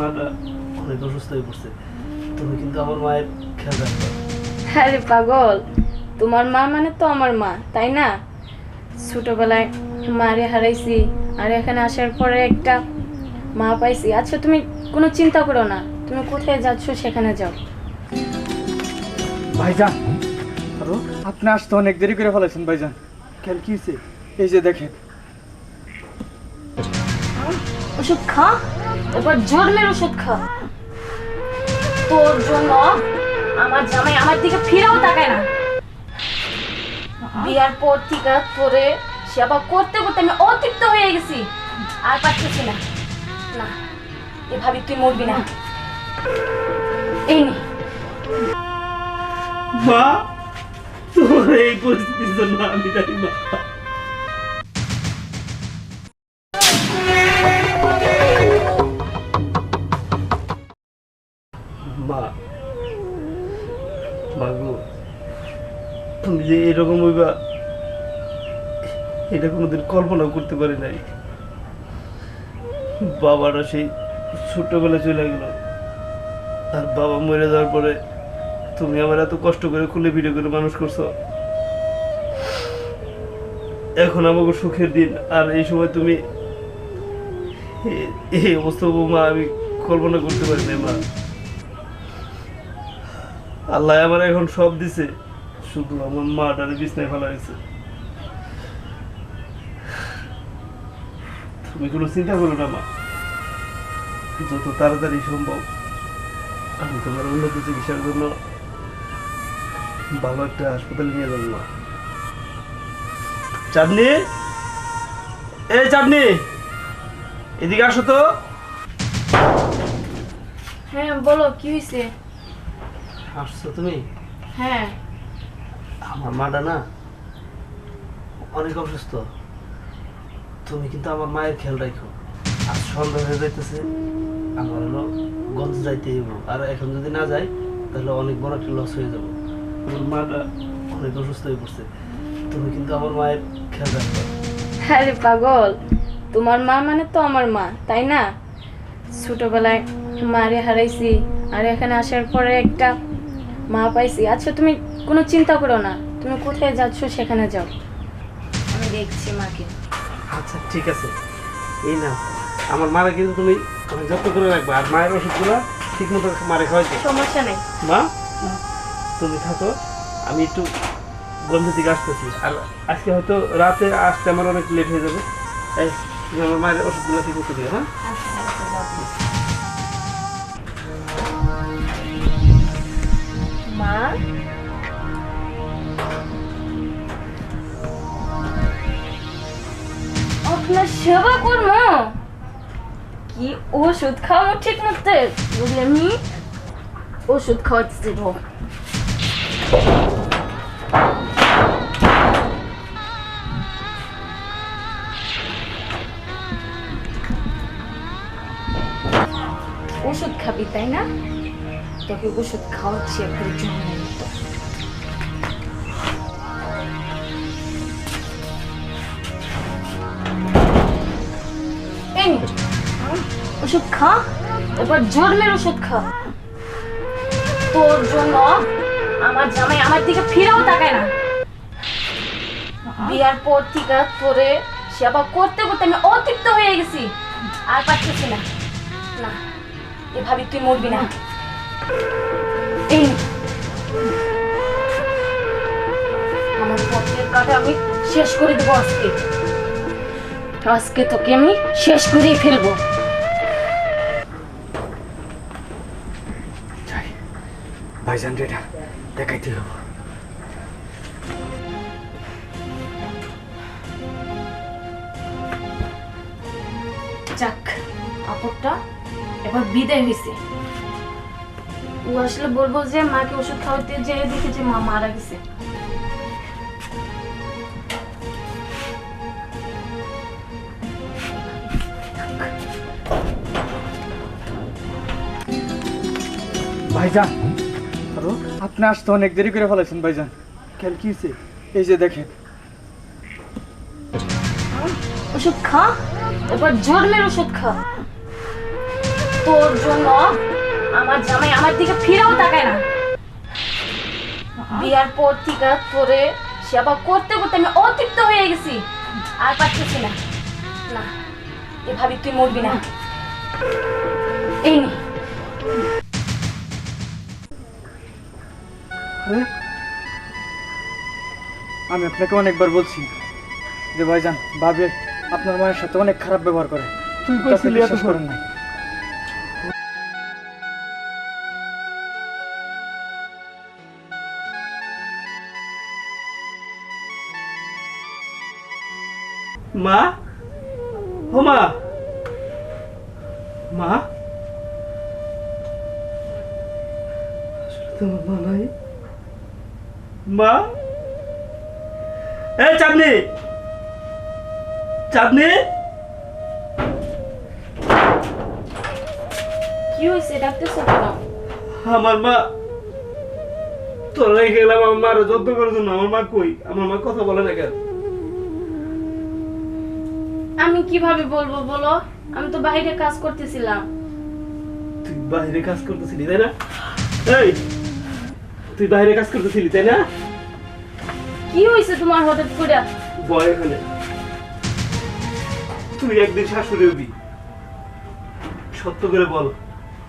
মাটা অনেক অসুস্থ হয়ে পড়ছে। তুমি কিন্তু আমার মায়ের খেয়াল রাখবে। আরে পাগল তোমার মা মানে তো আমার মা তাই না? ছোটবেলায় মারে হারাইছি আর এখানে আসার পরে একটা মা পাইছি। আচ্ছা তুমি কোনো চিন্তা করো না তুমি কোথায় যাচ্ছ সেখানে যাও। ভাইজান আরও? আপনি আসতে অনেক দেরি করে ফেলেছেন ভাইজান। কেন কি হয়েছে? এই যে দেখেন। ওষুধ খা। এবার জন্মের ওষুধ খা। তোর জন্য আমার জামাই আমার দিকে ফিরেও তাকায় না। বিয়ার পর থেকে তোরে সেবা করতে করতে আমি অতৃপ্ত হয়ে গেছি। আর পারতেছি না। না, এভাবে তুই মরবি না। এই মা তোমার এই পরিস্থিতির জন্য আমি জানি মা তুমি যে এরকম হইবা, এটা কোনোদিন কল্পনা করতে পারি নাই। বাবারা সেই ছোট্টবেলা চলে গেল। আর বাবা মরে যাওয়ার পরে তুমি আমার এত কষ্ট করে খুলে ভিডিও করে মানুষ করছ। এখন আমাকে সুখের দিন, আর এই সময় তুমি এই অবস্থা মা, আমি কল্পনা করতে পারি না মা। আল্লাহ আমার এখন সব দিছে। শুধু আমার মাটারে বিছনায় ফেলা হয়েছে। তুমি কোনো চিন্তা করো না, মা। যত তাড়াতাড়ি সম্ভব আমি তোমার উন্নত চিকিৎসার জন্য ভালো একটা হাসপাতালে নিয়ে যাব, মা। চাঁদনি? এই চাঁদনি! এদিকে আসো তো। হ্যাঁ বলো, কি হয়েছে আসছো তুমি? হ্যাঁ। আমার মাটা না অনেক অসুস্থ। তুমি কিন্তু আমার মায়ের খেয়াল রাখো। আর সন্ধ্যা হয়ে যাইতেছে আমার হলো গঞ্জ যাইতে হইব। আর এখন যদি না যাই তাহলে অনেক বড় একটা লস হয়ে যাব। আমার মাটা অনেক অসুস্থ হয়ে পড়ছে। তুমি কিন্তু আমার মায়ের খেয়াল রাখবে আরে পাগল তোমার মা মানে তো আমার মা তাই না? ছোটবেলায় মারে হারাইছি আর এখানে আসার পরে একটা মা পাইছি। আচ্ছা তুমি কোনো চিন্তা করো না। তুমি কোথায় যাচ্ছ সেখানে যাও। আমি দেখছি মাকে। আচ্ছা ঠিক আছে। এই না আমার মারা কিন্তু তুমি যত্ন করে রাখবে। আর মায়ের ওষুধগুলো ঠিক মতো মারে খাওয়াইতে। সমস্যা নেই। মা তুমি থাকো। আমি একটু গন্ধের দিকে আসতেছি। আর আজকে হয়তো রাতে আসতে আমার অনেক লেট হয়ে যাবে। আমার মায়ের ওষুধগুলো ঠিক মতো দিও হ্যাঁ? আপনার সেবা করব? কি ওষুধ খাওয়ানো ঠিক মতো আমি ওষুধ খাওয়াতে তোকে ওষুধ খাওয়াচ্ছি। এই নে, ওষুধ খা এবার জন্মের ওষুধ খা। তোর জন্য আমার জামাই আমার দিকে ফিরেও তাকায় না। বিয়ার পর থেকে তোরে সেবা করতে করতে আমি অতৃপ্ত হয়ে গেছি আর পারতেছি না। না এভাবে তুই মরবি না। এই আমার পথের কাটা আমি শেষ করে দেবো আজকে। আজকে তোকে আমি শেষ করেই ফেলব। যাই ভাইজান রেটা দেখাইতে হবে। যাক আপদটা এবার বিদায় হয়েছে ও আসলে বলব যে মাকে ওষুধ খাওয়াতে যেয়ে দেখি যে মা মারা গেছে। ভাইজান আপনি আসতে অনেক দেরি করে ফেলেছেন ভাইজান। কেন কি? এই যে দেখেন। ওষুধ খা এবার জন্মের ওষুধ খা। তোর জন্য আমার জামাই আমার দিকে ফিরেও তাকায় না। বিয়ার পর থেকে তোরে সেবা করতে করতে আমি অতৃপ্ত হয়ে গেছি। আর পারতেছি না। না এভাবে তুই মরবি না। এই নে। আমি আপনাকে অনেকবার বলছি যে ভাইজান ভাবে আপনার মায়ের সাথে অনেক খারাপ ব্যবহার করে। তুই করেন না মা? ও মা। তোমার মা নাই। মা? এই চাঁদনি! চাঁদনি! কি হয়েছে ডাকতেছো কেন? আমার মা তোরা রেখে গেলাম আমার মার যত্ন করার জন্য। আমার মা কই? আমার মা কথা বলে না কেন? আমি কীভাবে বলব বলো? আমি তো বাইরে কাজ করতেছিলাম। তুই বাইরে কাজ করতেছিলি তাই না? এই তুই বাইরে কাজ করতেছিলি তাই না? কি হয়েছে তোমার হঠাৎ করে? বয় এখানে। তুই একদিন শাশুড়ি হবি। সত্য করে বল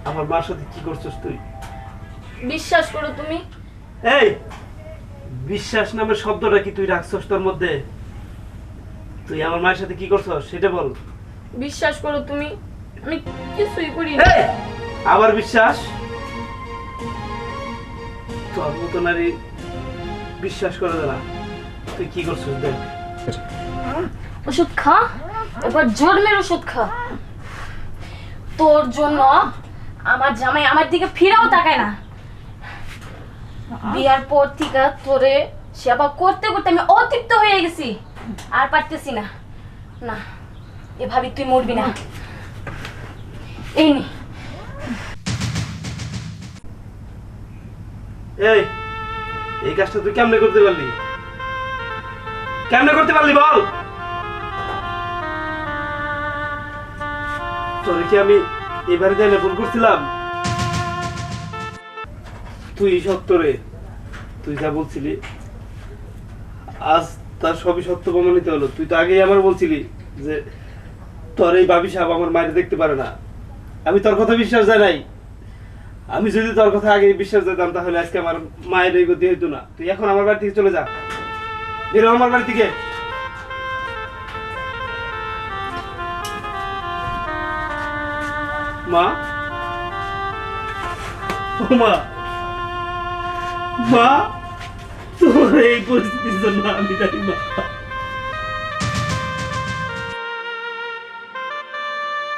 আমার মার সাথে কি করছিস তুই? বিশ্বাস করো তুমি। এই বিশ্বাস নামের শব্দটা কি তুই রাখছস তোর মধ্যে? তুই আমার মায়ের সাথে কি করছস সেটা বল। বিশ্বাস করো তুমি আমি কিছুই করি এই, আবার বিশ্বাস? তোর মতো নারী বিশ্বাস করে না। তুই কি করছিস দেখ। ওষুধ খা এবার জন্মের ওষুধ খা। তোর জন্য আমার জামাই আমার দিকে ফিরেও তাকায় না। বিয়ার পর থেকে তোরে সেবা করতে করতে আমি অতৃপ্ত হয়ে গেছি। আর পারতেছি না। না, এভাবে তুই মরবি না। এই নে। এই এই কাজটা তুই কেমনে করতে পারলি? কেমনে করতে পারলি বল? তোরে কি আমি এবারে দেয় ভুল করছিলাম? তুই সত্তরে তুই যা বলছিলি, আজ তার সবই সত্য প্রমাণিত হলো। তুই তো আগেই আমার বলছিলি যে তোর এই বাবি সাহেব আমার মায়ের দেখতে পারে না। আমি তোর কথা বিশ্বাস জানাই আমি যদি তোর কথা আগে বিশ্বাস দিতাম, তাহলে আজকে আমার মায়ের এই গতি হইতো না। তুই এখন আমার বাড়ি থেকে চলে যা। বেরো আমার বাড়ি থেকে। মা? মা। মা? তোমার এই পরিস্থিতির জন্য আমি জানি মা